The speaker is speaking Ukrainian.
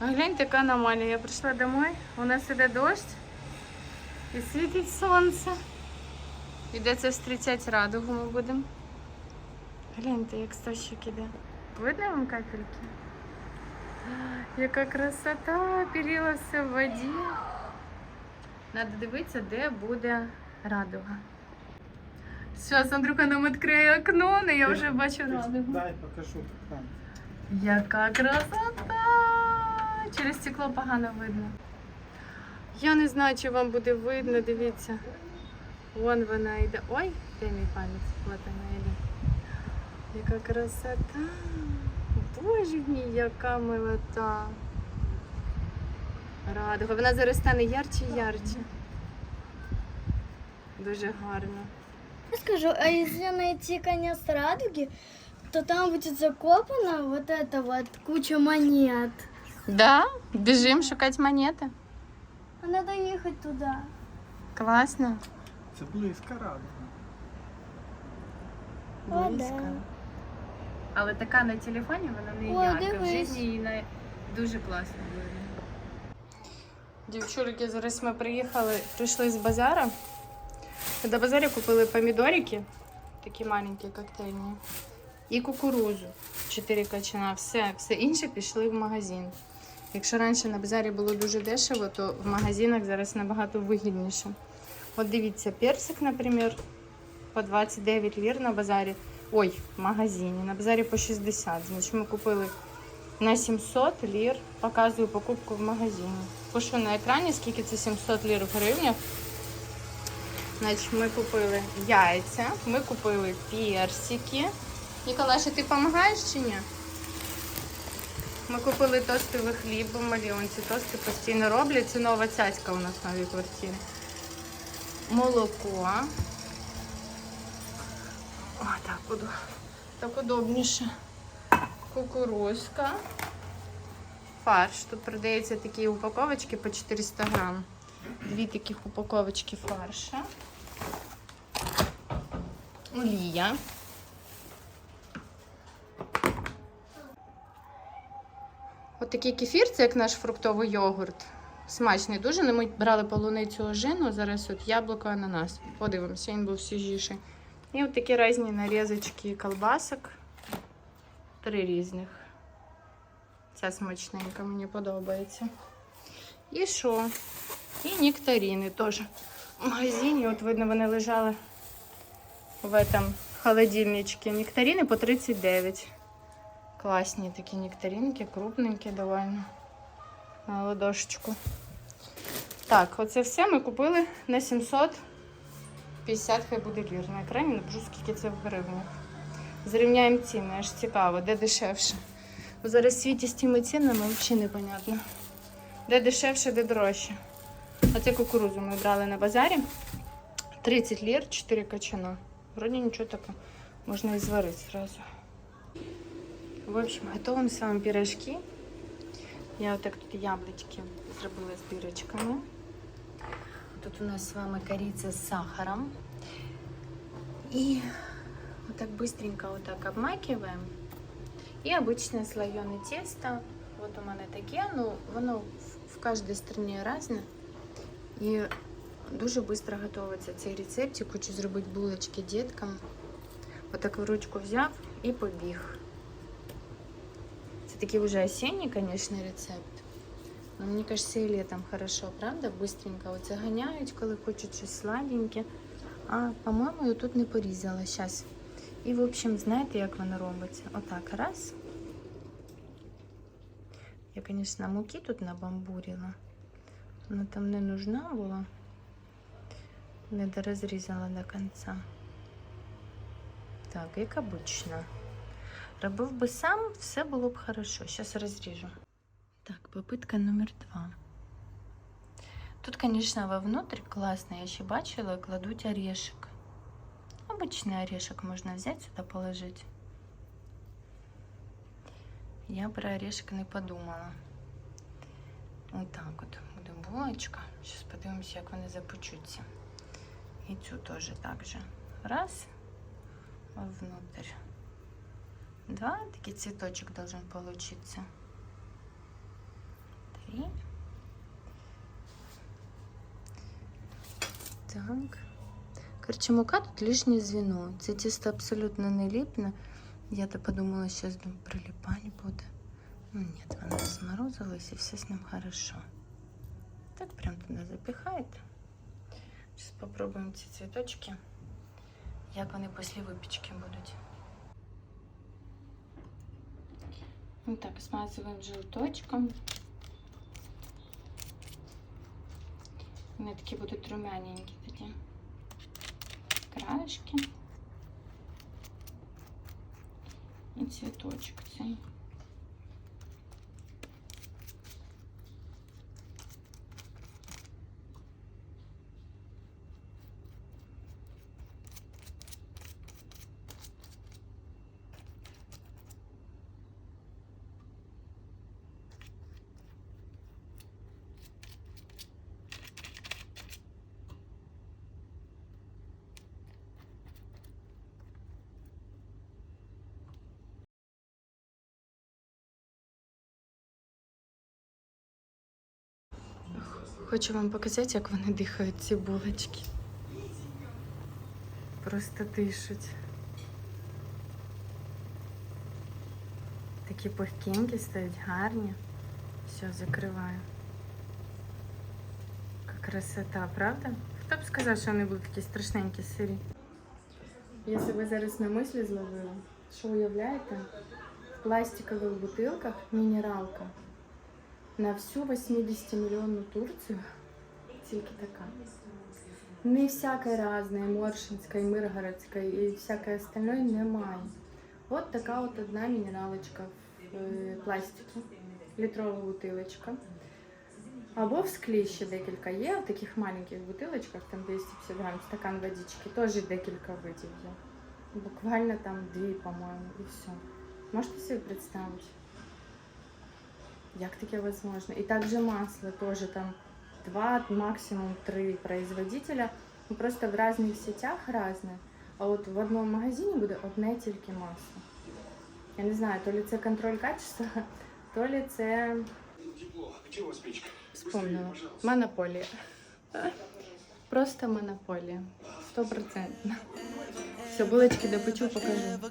А гляньте, яка аномалія. Я прийшла домой, у нас іде дощ і світить сонце. Йдеться зустрічати радугу ми будемо. Гляньте, як стощик іде. Видно вам капельки? Яка красота, перила все в воді. Надо дивитися, де буде радуга. Зараз Андрюха нам відкриє окно, але я вже бачу радугу. Дай покажу. Яка красота! Через стекло погано видно. Я не знаю, чи вам буде видно, дивіться. Вон вона йде. Ой, де мій палець? Вот вона йде. Яка красота! Боже мій, яка милота! Радуга. Вона зараз стане ярче і ярче. Дуже гарно. Я скажу, а если найти конец радуги, то там будет закопана вот эта вот куча монет. Да? Біжимо шукати монети. А надо ехать туда. Класно. Це близько радуга. О, Близько. да. Але така на телефоні вона не О, ярка. В дивись. житті її на... дуже класно видно. Дівчулки, зараз ми приїхали, прийшли з базара. До базарі купили помідорики, такі маленькі коктейльні, і кукурузу. Чотири качана. Все, все інше пішли в магазин. Якщо раніше на базарі було дуже дешево, то в магазинах зараз набагато вигідніше. От дивіться, персик, наприклад, по 29 лір на базарі. Ой, в магазині. На базарі по 60. Значить, ми купили на 700 лір. Показую покупку в магазині. Пишу на екрані, скільки це 700 лір в гривнях. Значить, ми купили яйця, ми купили персики. Ніколаша, ти допомагаєш чи ні? Ми купили тостовий хліб, бо малі он ці тости постійно роблять. Це нова цяцька у нас в новій квартирі. Молоко. О, так буду. Так удобніше. Кукурузка. Фарш. Тут продаються такі упаковочки по 400 грам. Дві таких упаковочки фарша. Олія. Такий кефір, це як наш фруктовий йогурт. Смачний дуже. Ну, Ми брали полуницю ожину, зараз от яблуко, ананас. Подивимося, він був свіжіший. І от такі різні нарізочки колбасок. Три різних. Ця смачненька, мені подобається. І що? І нектарини теж. В магазині, от видно, вони лежали в этом холодильничке. Нектарини по 39. Класні такі нектаринки, крупненькі довольно. На ладошечку. Так, оце все ми купили на 750 хай буде лір. На екрані напишу, скільки це в гривнях. Зрівняємо ціни, аж цікаво, де дешевше. Бо зараз в світі з тими цінами взагалі непонятно. Де дешевше, де дорожче. Оце кукурузу ми брали на базарі. 30 лір, 4 качана. Вроді нічого такого. Можна і зварити зразу. В общем, готуємо з вами пірожки. Я отак тут яблучки зробила з дирочками. Тут у нас з вами кориця з сахаром. І отак быстренько отак обмакиваем. І обычное слоєне тесто. От у мене таке, ну воно в- в кожній стороні різне. І дуже швидко готується цей рецептик. Хочу зробити булочки діткам. Отак в ручку взяв і побіг. Це такий вже осінній, звісно, рецепт. Но мені кажется, і літом хорошо, правда? Быстренько оце ганяють, коли хочуть щось сладеньке. А, по-моєму, я тут не порізала. Зараз. І, в общем, знаєте, як воно робиться? Отак, раз. Я, звісно, муки тут набамбурила. Вона там не нужна була. Не дорозрізала до кінця. Так, як обично. Робив би сам, все було б хорошо. Зараз розріжу. Так, попитка номер два. Тут, конечно, вовнутрь классно, я ще бачила, кладуть орешек. Обычный орешек можно взять сюда положить. Я про орешек не подумала. Ось так от буде булочка. Зараз подивимося, як вони запечуться. І цю теж так же. Раз, вовнутрь. Два, такий цветочек должен получиться. взагалі. Так. Короче, мука тут лишнє звіно. Це тісто абсолютно не ліпне. Я то подумала, зараз думаю, прилипань буде. Ну нет, воно зморозилось і все з ним хорошо. Так прям туди запихаєте. Зараз попробуємо ці цвіточки. Як вони після випічки будуть. Ну так, смазываем желточком. Вони такі будуть румяненькі тоді. Краєшки. І цвіточок цей. Хочу вам показати, як вони дихають, ці булочки. Просто дишуть. Такі пухкенькі стають гарні. Все, закриваю. Яка красота, правда? Хто б сказав, що вони будуть такі страшненькі сирі? Я себе зараз на мислі зловила. Що уявляєте? В пластикових бутилках мінералка. На всю 80 мільйонну Турцію тільки така. Не всякой разной, Моршинська, Миргородська і всякое остальное немає. От така от одна мінералочка в е, пластику, літрова бутилочка. Або в склі ще декілька є, в таких маленьких бутилочках, там 250 грам, стакан водички, теж декілька видів є. Буквально там дві, по-моєму, і все. Можете собі представити? Як таке возможно? І також масло тоже там два, максимум три производителя. Ну, просто в різних сетях різне. А от в одному магазині буде одне тільки масло. Я не знаю, то ли це контроль качества, то ли це вспомнила. Монополія. Просто монополія. Стопроцентно. Все, булочки допечу, покажу.